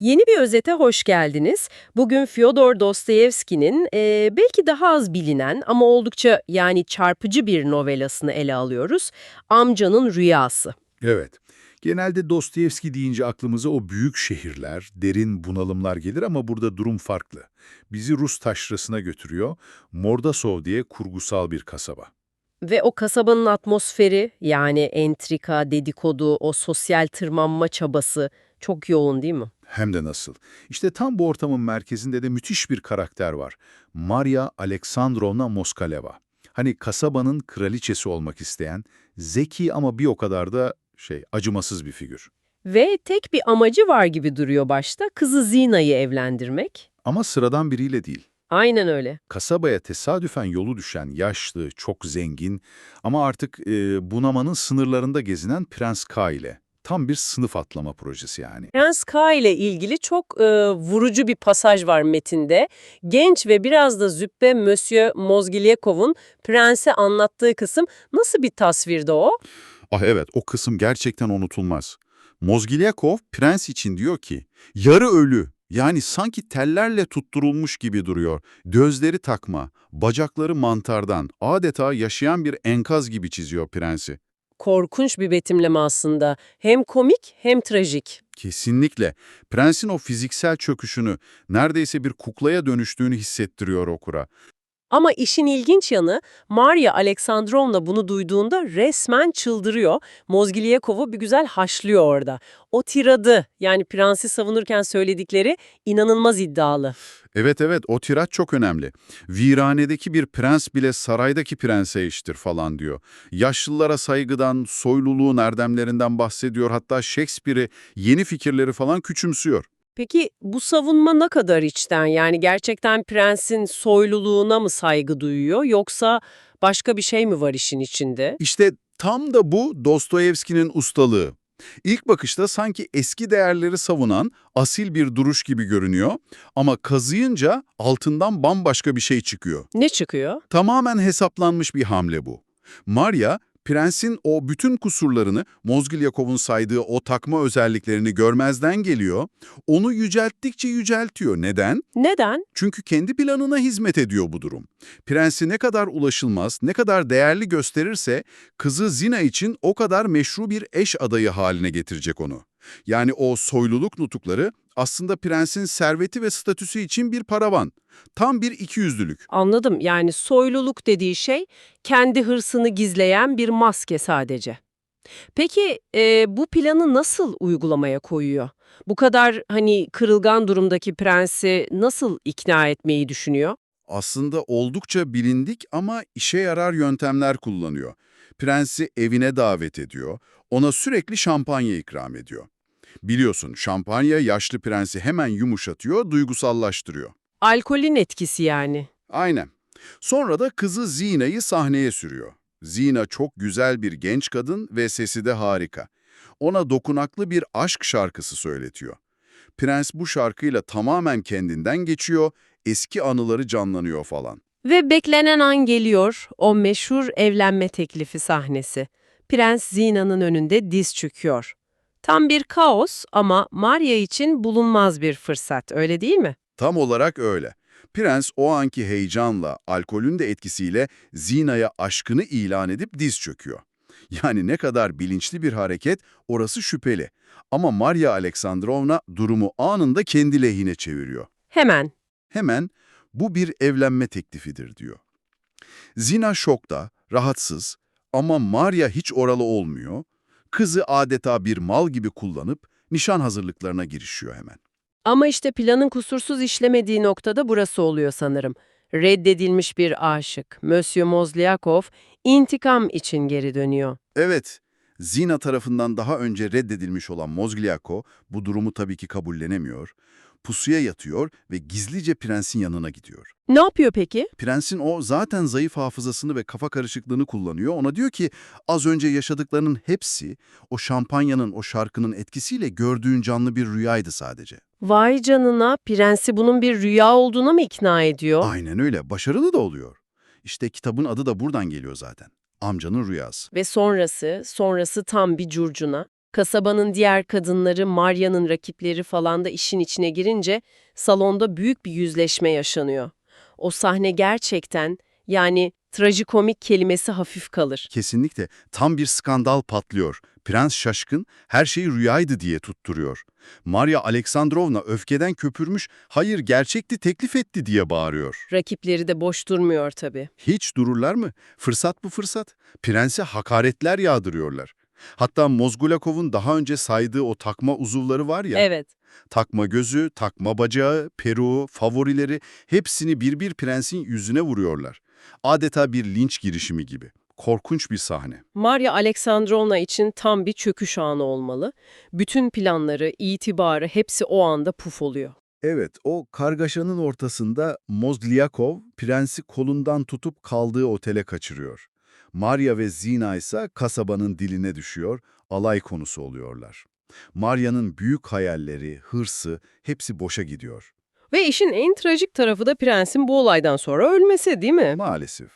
Yeni bir özete hoş geldiniz. Bugün Fyodor Dostoyevski'nin e, belki daha az bilinen ama oldukça yani çarpıcı bir novelasını ele alıyoruz. Amcanın Rüyası. Evet. Genelde Dostoyevski deyince aklımıza o büyük şehirler, derin bunalımlar gelir ama burada durum farklı. Bizi Rus taşrasına götürüyor, Mordasov diye kurgusal bir kasaba. Ve o kasabanın atmosferi yani entrika, dedikodu, o sosyal tırmanma çabası çok yoğun değil mi? Hem de nasıl. İşte tam bu ortamın merkezinde de müthiş bir karakter var. Maria Alexandrovna Moskaleva. Hani kasabanın kraliçesi olmak isteyen, zeki ama bir o kadar da şey acımasız bir figür. Ve tek bir amacı var gibi duruyor başta, kızı Zina'yı evlendirmek. Ama sıradan biriyle değil. Aynen öyle. Kasabaya tesadüfen yolu düşen yaşlı, çok zengin ama artık e, bunamanın sınırlarında gezinen Prens K ile. Tam bir sınıf atlama projesi yani. Prens K ile ilgili çok e, vurucu bir pasaj var metinde. Genç ve biraz da züppe Monsieur Mozgilyakov'un prense anlattığı kısım nasıl bir tasvirdi o? Ah evet, o kısım gerçekten unutulmaz. Mozgilyakov prens için diyor ki, yarı ölü, yani sanki tellerle tutturulmuş gibi duruyor. Gözleri takma, bacakları mantardan, adeta yaşayan bir enkaz gibi çiziyor prensi. Korkunç bir betimleme aslında. Hem komik hem trajik. Kesinlikle. Prensin o fiziksel çöküşünü, neredeyse bir kuklaya dönüştüğünü hissettiriyor okura. Ama işin ilginç yanı Maria Alexandrovna bunu duyduğunda resmen çıldırıyor. Mozgilyakov'u bir güzel haşlıyor orada. O tiradı yani prensi savunurken söyledikleri inanılmaz iddialı. Evet evet, o tirat çok önemli. Viranedeki bir prens bile saraydaki prense eşittir falan diyor. Yaşlılara saygıdan, soyluluğun erdemlerinden bahsediyor. Hatta Shakespeare'i, yeni fikirleri falan küçümsüyor. Peki bu savunma ne kadar içten? Yani gerçekten prensin soyluluğuna mı saygı duyuyor yoksa başka bir şey mi var işin içinde? İşte tam da bu Dostoyevski'nin ustalığı. İlk bakışta sanki eski değerleri savunan asil bir duruş gibi görünüyor ama kazıyınca altından bambaşka bir şey çıkıyor. Ne çıkıyor? Tamamen hesaplanmış bir hamle bu. Maria, prensin o bütün kusurlarını, Mozgilyakov'un saydığı o takma özelliklerini görmezden geliyor, onu yücelttikçe yüceltiyor. Neden? Neden? Çünkü kendi planına hizmet ediyor bu durum. Prensi ne kadar ulaşılmaz, ne kadar değerli gösterirse, kızı Zina için o kadar meşru bir eş adayı haline getirecek onu. Yani o soyluluk nutukları aslında prensin serveti ve statüsü için bir paravan. Tam bir ikiyüzlülük. Anladım. Yani soyluluk dediği şey kendi hırsını gizleyen bir maske sadece. Peki e, bu planı nasıl uygulamaya koyuyor? Bu kadar hani kırılgan durumdaki prensi nasıl ikna etmeyi düşünüyor? Aslında oldukça bilindik ama işe yarar yöntemler kullanıyor. Prensi evine davet ediyor, ona sürekli şampanya ikram ediyor. Biliyorsun şampanya yaşlı prensi hemen yumuşatıyor, duygusallaştırıyor. Alkolün etkisi yani. Aynen. Sonra da kızı Zina'yı sahneye sürüyor. Zina çok güzel bir genç kadın ve sesi de harika. Ona dokunaklı bir aşk şarkısı söyletiyor. Prens bu şarkıyla tamamen kendinden geçiyor, eski anıları canlanıyor falan. Ve beklenen an geliyor, o meşhur evlenme teklifi sahnesi. Prens Zina'nın önünde diz çöküyor. Tam bir kaos ama Maria için bulunmaz bir fırsat, öyle değil mi? Tam olarak öyle. Prens o anki heyecanla, alkolün de etkisiyle Zina'ya aşkını ilan edip diz çöküyor. Yani ne kadar bilinçli bir hareket orası şüpheli. Ama Maria Alexandrovna durumu anında kendi lehine çeviriyor. Hemen. Hemen bu bir evlenme teklifidir diyor. Zina şokta, rahatsız ama Maria hiç oralı olmuyor. Kızı adeta bir mal gibi kullanıp nişan hazırlıklarına girişiyor hemen. Ama işte planın kusursuz işlemediği noktada burası oluyor sanırım. Reddedilmiş bir aşık, Monsieur Mozliakov, intikam için geri dönüyor. Evet, Zina tarafından daha önce reddedilmiş olan Mozgliako bu durumu tabii ki kabullenemiyor. Pusuya yatıyor ve gizlice prensin yanına gidiyor. Ne yapıyor peki? Prensin o zaten zayıf hafızasını ve kafa karışıklığını kullanıyor. Ona diyor ki az önce yaşadıklarının hepsi o şampanyanın, o şarkının etkisiyle gördüğün canlı bir rüyaydı sadece. Vay canına, prensi bunun bir rüya olduğuna mı ikna ediyor? Aynen öyle. Başarılı da oluyor. İşte kitabın adı da buradan geliyor zaten. Amcanın rüyası. Ve sonrası, sonrası tam bir curcuna. Kasabanın diğer kadınları, Maria'nın rakipleri falan da işin içine girince salonda büyük bir yüzleşme yaşanıyor. O sahne gerçekten yani trajikomik kelimesi hafif kalır. Kesinlikle tam bir skandal patlıyor. Prens şaşkın, her şey rüyaydı diye tutturuyor. Maria Aleksandrovna öfkeden köpürmüş, hayır gerçekti teklif etti diye bağırıyor. Rakipleri de boş durmuyor tabii. Hiç dururlar mı? Fırsat bu fırsat. Prense hakaretler yağdırıyorlar. Hatta Mozgulakov'un daha önce saydığı o takma uzuvları var ya, Evet. takma gözü, takma bacağı, peruğu, favorileri hepsini bir bir prensin yüzüne vuruyorlar. Adeta bir linç girişimi gibi. Korkunç bir sahne. Maria Aleksandrovna için tam bir çöküş anı olmalı. Bütün planları, itibarı hepsi o anda puf oluyor. Evet, o kargaşanın ortasında Mozgliakov prensi kolundan tutup kaldığı otele kaçırıyor. Maria ve Zina ise kasabanın diline düşüyor, alay konusu oluyorlar. Maria'nın büyük hayalleri, hırsı hepsi boşa gidiyor. Ve işin en trajik tarafı da prensin bu olaydan sonra ölmesi değil mi? Maalesef.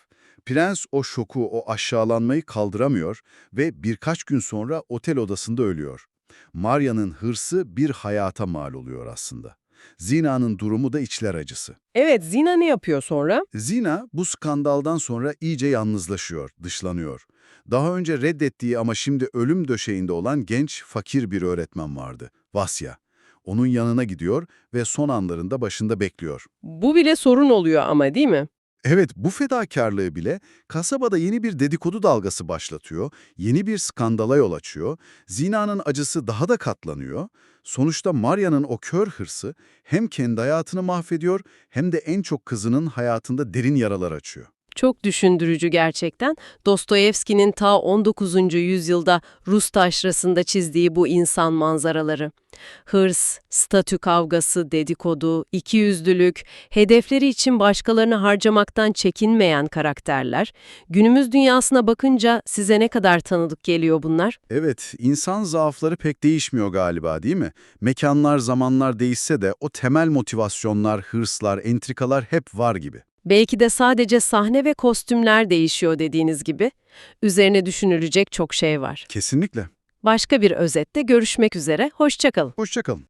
Prens o şoku, o aşağılanmayı kaldıramıyor ve birkaç gün sonra otel odasında ölüyor. Maria'nın hırsı bir hayata mal oluyor aslında. Zina'nın durumu da içler acısı. Evet, Zina ne yapıyor sonra? Zina bu skandaldan sonra iyice yalnızlaşıyor, dışlanıyor. Daha önce reddettiği ama şimdi ölüm döşeğinde olan genç, fakir bir öğretmen vardı, Vasya. Onun yanına gidiyor ve son anlarında başında bekliyor. Bu bile sorun oluyor ama değil mi? Evet, bu fedakarlığı bile kasabada yeni bir dedikodu dalgası başlatıyor, yeni bir skandala yol açıyor, Zina'nın acısı daha da katlanıyor. Sonuçta Maria'nın o kör hırsı hem kendi hayatını mahvediyor hem de en çok kızının hayatında derin yaralar açıyor. Çok düşündürücü gerçekten. Dostoyevski'nin ta 19. yüzyılda Rus taşrasında çizdiği bu insan manzaraları. Hırs, statü kavgası, dedikodu, ikiyüzlülük, hedefleri için başkalarını harcamaktan çekinmeyen karakterler. Günümüz dünyasına bakınca size ne kadar tanıdık geliyor bunlar? Evet, insan zaafları pek değişmiyor galiba değil mi? Mekanlar, zamanlar değişse de o temel motivasyonlar, hırslar, entrikalar hep var gibi. Belki de sadece sahne ve kostümler değişiyor dediğiniz gibi. Üzerine düşünülecek çok şey var. Kesinlikle. Başka bir özette görüşmek üzere, hoşçakalın. Hoşçakalın.